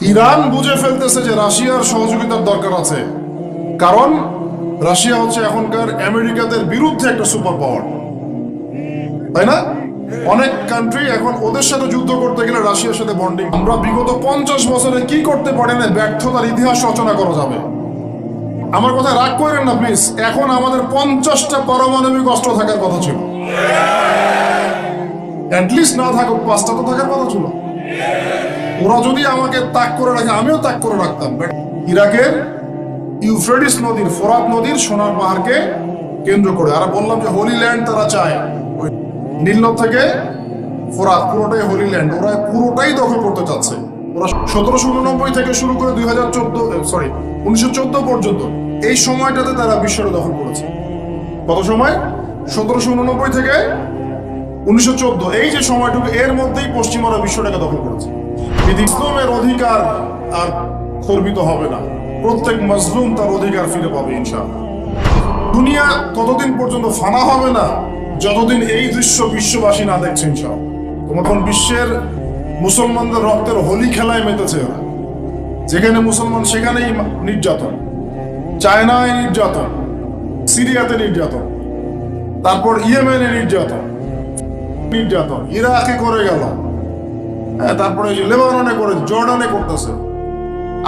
Iran বুঝে ফেলতেছে যে রাশিয়ার সহযোগিতার দরকার আছে। কারণ, রাশিয়া হচ্ছে এখনকার আমেরিকাদের বিরুদ্ধে একটা সুপার পাওয়ার। তাই না? অনেক কান্ট্রি এখন ওদের সাথে যুদ্ধ করতে গেলে রাশিয়ার সাথে বন্ডিং আমরা বিগত পঞ্চাশ বছরে কি করতে পারি না, ব্যর্থতার ইতিহাস রচনা করা যাবে। আমার কথা রাগ করেন না প্লিজ এখন আমাদের পঞ্চাশটা পারমাণবিক অস্ত্র থাকার কথা ছিল। অ্যাটলিস্ট না থাকুক, পাঁচটা তো থাকার কথা ছিল। ওরা যদি আমাকে তাক করে রাখে, আমিও তাক করে রাখতাম। ইরাকের ইউফ্রেডিস নদীর, ফোরাত নদীর সোনার পাহাড়কে কেন্দ্র করে। আর বললাম যে হোলি ল্যান্ড তারা চায়। ওই নীলনদ থেকে ফোরাত, পুরোটাই হোলি ল্যান্ড ওরা পুরোটাই দখল করতে চাচ্ছে। ওরা সতেরোশো উননব্বই থেকে শুরু করে দুই হাজার চোদ্দ সরি উনিশশো চোদ্দ পর্যন্ত এই সময়টাতে তারা বিশ্বটা দখল করেছে। কত সময়? সতেরোশো উননব্বই থেকে উনিশশো চোদ্দ। এই যে সময়টুকু, এর মধ্যেই পশ্চিমারা বিশ্বটাকে দখল করেছে। অধিকার আর খর্বিত হবে না। প্রত্যেক মজলুম তার অধিকার ফিরে পাবে দুনিয়া ততদিন পর্যন্ত ফানা হবে না, যতদিন এই দৃশ্য বিশ্ববাসী না বিশ্বের মুসলমানদের রক্তের হোলি খেলায় মেতেছে যেখানে মুসলমান, সেখানেই নির্যাতন। চায়নায় নির্যাতন, সিরিয়াতে নির্যাতন, তারপর ইয়েমেনে নির্যাতন নির্যাতন। ইরাকে করে গেল। তারপরে লেবাননে করে, জর্ডানে করতেছে।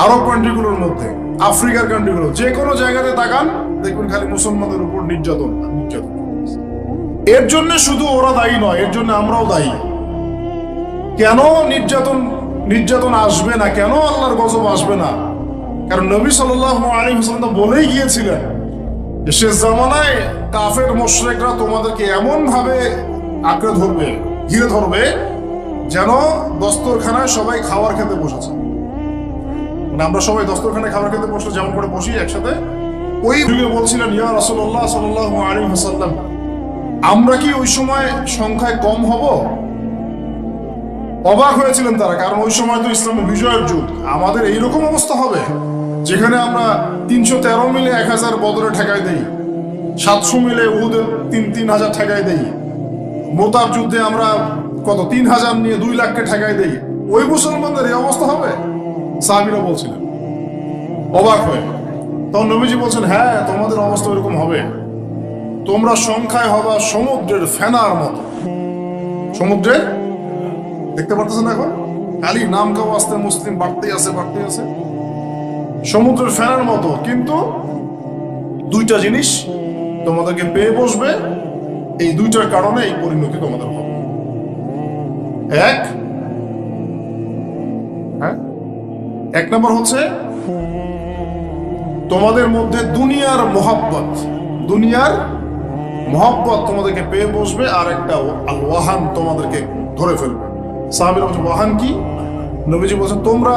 আরব কান্ট্রিগুলোর মধ্যে, আফ্রিকার কান্ট্রিগুলো যে কোনো জায়গাতে তাকান দেখবেন খালি মুসলমানদের উপর নির্যাতন নির্যাতন এর জন্য শুধু ওরা দায়ী নয়, এর জন্য আমরাও দায়ী। কেন নির্যাতন নির্যাতন আসবে না? কেন আল্লাহর গজব আসবে না? কারণ নবী সাল্লাহ আলী হোসেন বলেই গিয়েছিলেন শেষ জামানায় কাফের, মোশরেকরা তোমাদেরকে এমন ভাবে আঁকড়ে ধরবে, ঘিরে ধরবে যেন দস্তরখানায় সবাই খাবার খেতে বসেছে। মানে আমরা সবাই দস্তরখানায় খাবার খেতে বসলে যেমন করে বসি একসাথে, ওই যুগে বলছিলেন, ইয়া রাসূলুল্লাহ সাল্লাল্লাহু আলাইহি ওয়াসাল্লাম, আমরা কি ওই সময় সংখ্যায় কম হব? অবাক হয়েছিলেন তারা, কারণ ওই সময় তো ইসলামের বিজয়ের যুগ। আমাদের এইরকম অবস্থা হবে, যেখানে আমরা তিনশো তেরো মিলে এক হাজার বদরে ঠেকাই দেই, সাতশো মিলে উহুদের তিন তিন হাজার ঠেকাই দেই। মোতার যুদ্ধে আমরা কত? তিন হাজার নিয়ে দুই লাখকে ঠেকাই দেই। ওই মুসলমানদের এই অবস্থা হবে? সাহাবিরা বলছিলেন। অবাক হয়ে। তখন নবীজি বলছেন হ্যাঁ তোমাদের অবস্থা এরকম হবে। তোমরা সংখ্যায় হবা সমুদ্রের ফেনার মতো। সমুদ্রের দেখতে পারতেছেন এখন? খালি নাম কাউ আসতে মুসলিম বাড়তেই আছে বাড়তেই আছে। সমুদ্রের ফেনার মতো, কিন্তু দুইটা জিনিস তোমাদেরকে পেয়ে বসবে। এই দুইটার কারণে এই পরিণতি তোমাদের হবে। এক। হ্যাঁ? এক নম্বর হচ্ছে, তোমাদের মধ্যে দুনিয়ার মোহাব্বত দুনিয়ার মোহাব্বত তোমাদেরকে পেয়ে বসবে আর একটা ওয়াহান তোমাদেরকে ধরে ফেলবে। সাহাবির বলছে, ওয়াহান কি? নবীজি বলছেন তোমরা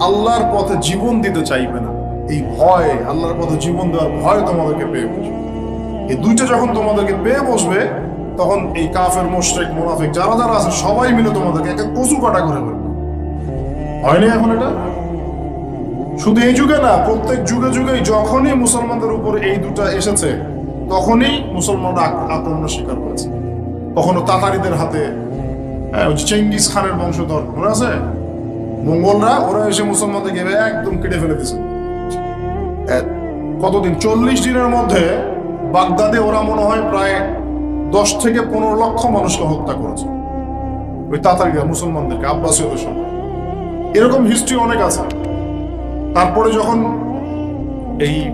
আল্লাহর পথে জীবন দিতে চাইবে না। এই ভয়, আল্লাহর পথে জীবন দেওয়ার ভয় তোমাদেরকে পেয়ে বসবে। এই দুইটা যখন তোমাদেরকে পেয়ে বসবে তখন এই কাফের মোশরেক মোনাফিক যারা যারা আছে সবাই মিলে তোমাদেরকে একটা কচু কাটা করে ফেলবে। হয়নি এখন এটা? শুধু এই যুগে না প্রত্যেক যুগে যুগেই যখনই মুসলমানদের উপর এই দুটা এসেছে তখনই মুসলমানরা আক্রমণের শিকার কখনো তাতারিদের হাতে হ্যাঁ, চেঙ্গিস খানের বংশধর মনে আছে? মঙ্গলরা ওরা এসে মুসলমানদেরকে একদম কেটে ফেলে দিয়েছে। কতদিন? চল্লিশ দিনের মধ্যে বাগদাদে ওরা মনে হয় প্রায় দশ থেকে পনেরো লক্ষ মানুষকে হত্যা করেছে। ওই তাতারিরা মুসলমানদেরকে আব্বাসীয়দের সময় এরকম হিস্ট্রি অনেক আছে। তারপরে যখন এই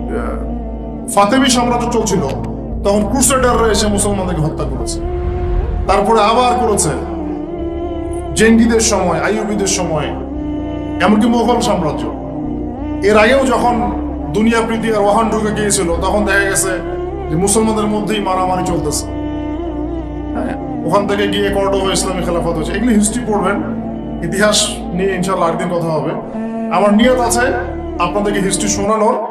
ফাতেমি সাম্রাজ্য চলছিল, তখন ক্রুসেডাররা এসে মুসলমানদেরকে হত্যা করেছে। তারপরে আবার করেছে। জেঙ্গিদের সময়, আইয়ুবিদের সময়, এমনকি মোগল সাম্রাজ্য। এর আগেও যখন দুনিয়া প্রীতি আর ওয়াহান ঢুকে গিয়েছিল, তখন দেখা গেছে যে মুসলমানদের মধ্যেই মারামারি চলতেছে। ওখান থেকে গিয়ে কর্ডোভা ইসলামী খেলাফত হয়েছে। এগুলি হিস্ট্রি পড়বেন। ইতিহাস নিয়ে ইনশাল্লাহ আরেকদিন কথা হবে। আমার নিয়ত আছে, আপনাদেরকে হিস্ট্রি শোনানোর।